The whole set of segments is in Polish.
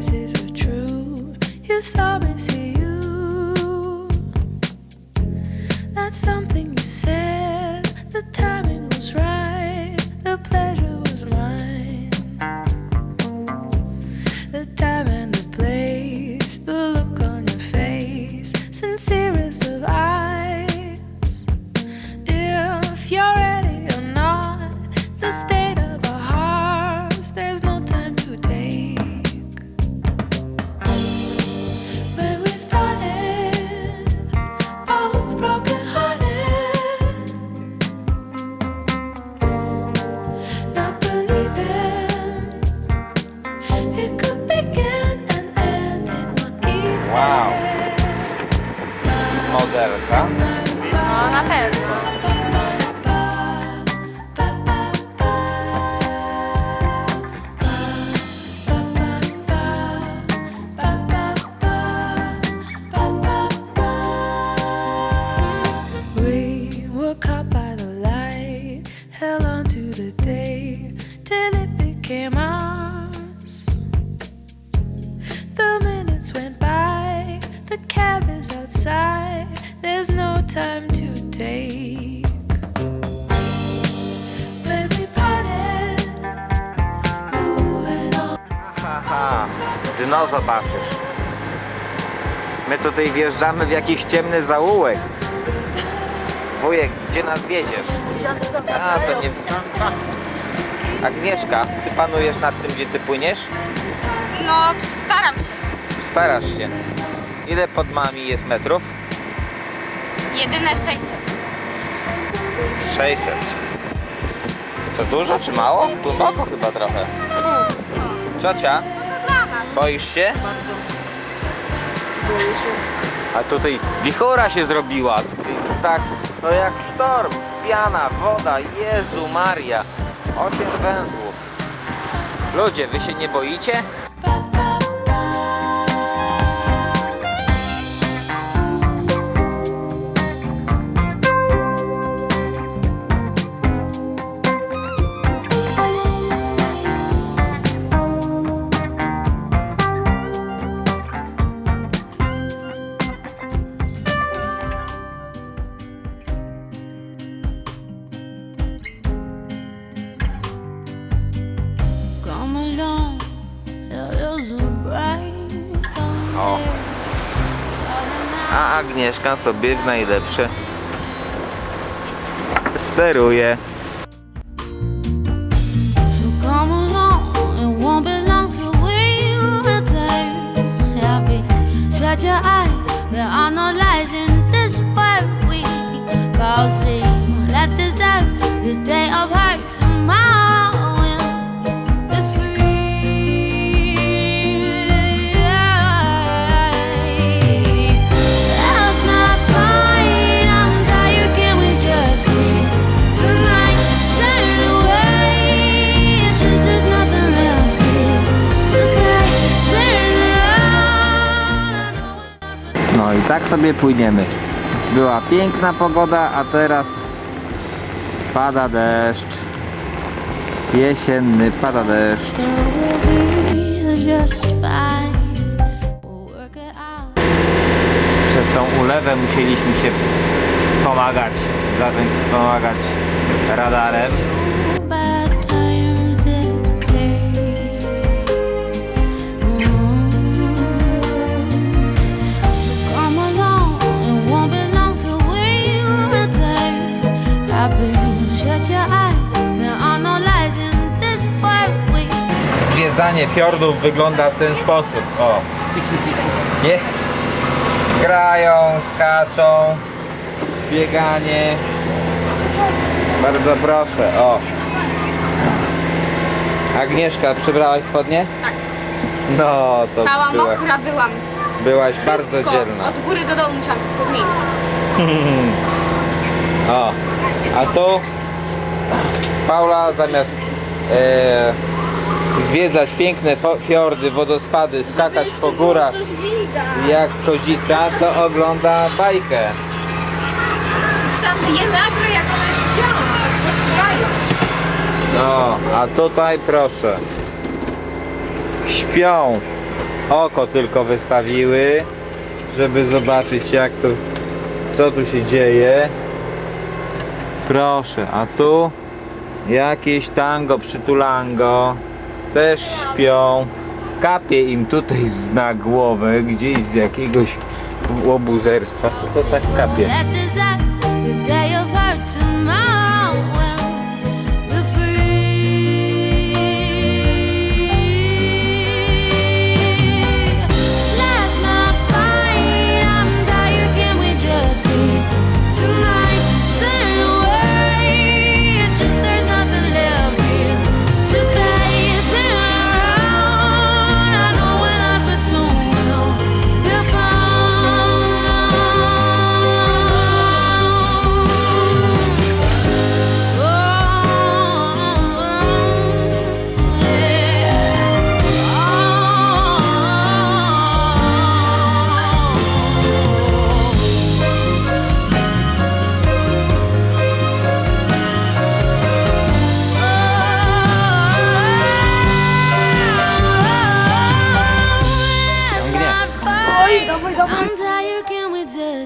promises were true. You saw me see you. That's something. Dno zobaczysz. My tutaj wjeżdżamy w jakiś ciemny zaułek. Wujek, gdzie nas wiedziesz? A, to nie... Agnieszka, ty panujesz nad tym, gdzie ty płyniesz? No, staram się. Starasz się. Ile pod mami jest metrów? Jedyne 600. 600. To dużo czy mało? Głęboko chyba trochę. Ciocia, Dla nas. boisz się? A tutaj wichura się zrobiła. Tak, no jak sztorm, piana, woda, Jezu Maria. Osiem węzłów. Ludzie, wy się nie boicie? O. A Agnieszka sobie w najlepsze steruje. I tak sobie płyniemy. Była piękna pogoda, a teraz pada deszcz. Jesienny, pada deszcz. Przez tą ulewę musieliśmy się wspomagać, zacząć wspomagać radarem. Zwiedzanie fiordów wygląda w ten sposób. O. Nie. Grają, skaczą, bieganie. Bardzo proszę, o. Agnieszka, przybrałaś spodnie? Tak. No, to Cała była, mokra byłam. byłaś bardzo Wszystko. dzielna. Od góry do dołu musiałam wszystko zmienić. O, a tu Paula zamiast e, zwiedzać piękne fiordy, wodospady, skakać po górach jak kozica, to ogląda bajkę. Tam jak śpią. No, a tutaj proszę. Śpią. oko tylko wystawiły, żeby zobaczyć jak to, co tu się dzieje. Proszę, a tu jakieś tango, przytulango, też śpią. Kapie im tutaj z na głowę, gdzieś z jakiegoś łobuzerstwa. To tak kapie?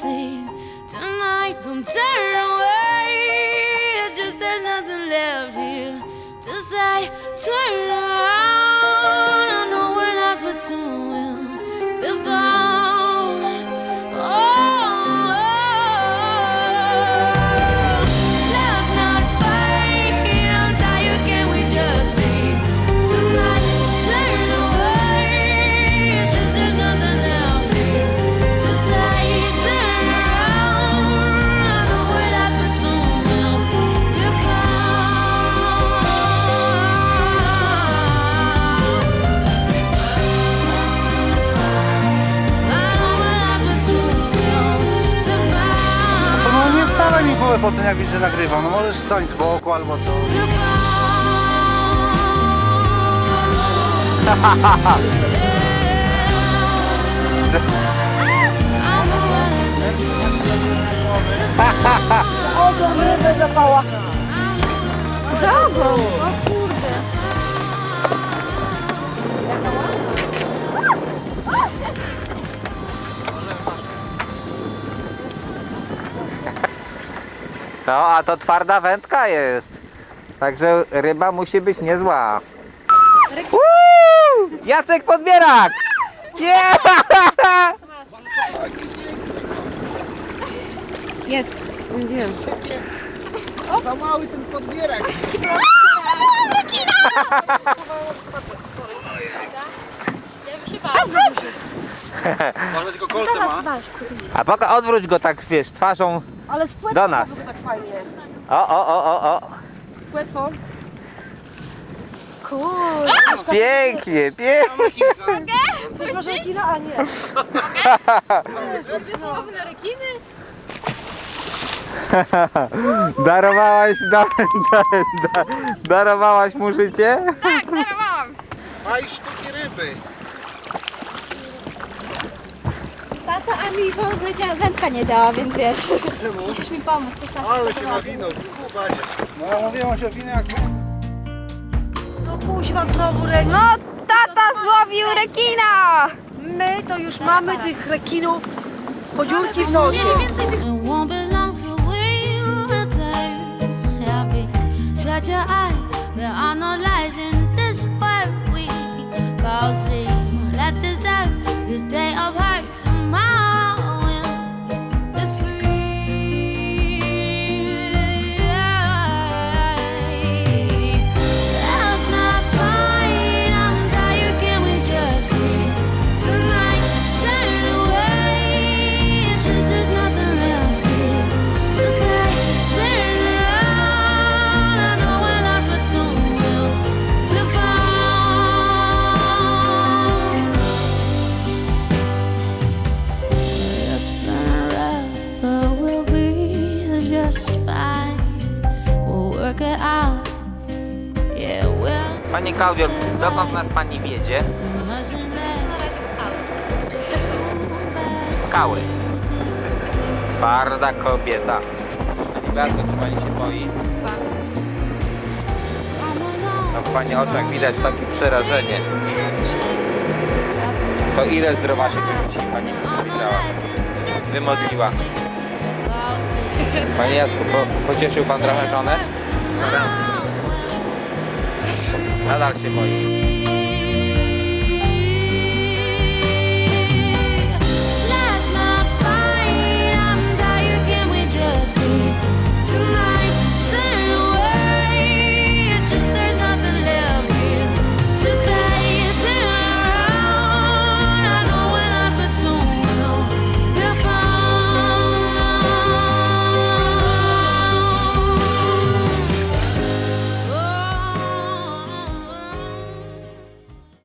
Sleep tonight? Don't turn away. It's just there's nothing left here to say. Turn wstawaj mi głowę po tym jak widzę, że nagrywam. No możesz stać z boku albo co. Ogon rybę zapała. Zobacz! No, a to twarda wędka jest. Także ryba musi być niezła. Woo! Jacek Podbierak! Yeah! Za mały ten podbierak. Może tylko kolce ma. A poka odwróć go tak, wiesz, twarzą Ale z płetwą Do nas. to tak fajnie. O, o, o, o, o. Z płetwą. Pięknie, pięknie. Coś może kina, a nie. Darowałaś, da, da, da, darowałaś mu życie? Ma i sztuki ryby. A mi w ogóle dzia- wędka nie działa, więc wiesz, Czemu? musisz mi pomóc. Coś tam Ale się nawinął, skubanie. No ja mówiłem, że winę jak... No kuźwa znowu rekin. No, tata złowił rekina! My to już mamy tych rekinów po dziurki w nosie. It won't be long till we're there. Happy. Shut your eyes. There are no lies in this world we call we'll. Pani Klaudio, dokąd nas pani wiedzie? mustn't let W skały. Twarda kobieta. Pani Beatko, czy pani się boi? along. No w pani oczach widać takie przerażenie. To ile zdrowasie wyrzuci pani powiedziała? Wymodliła. Panie Jacku, po, pocieszył pan trochę żonę? 来大哥行不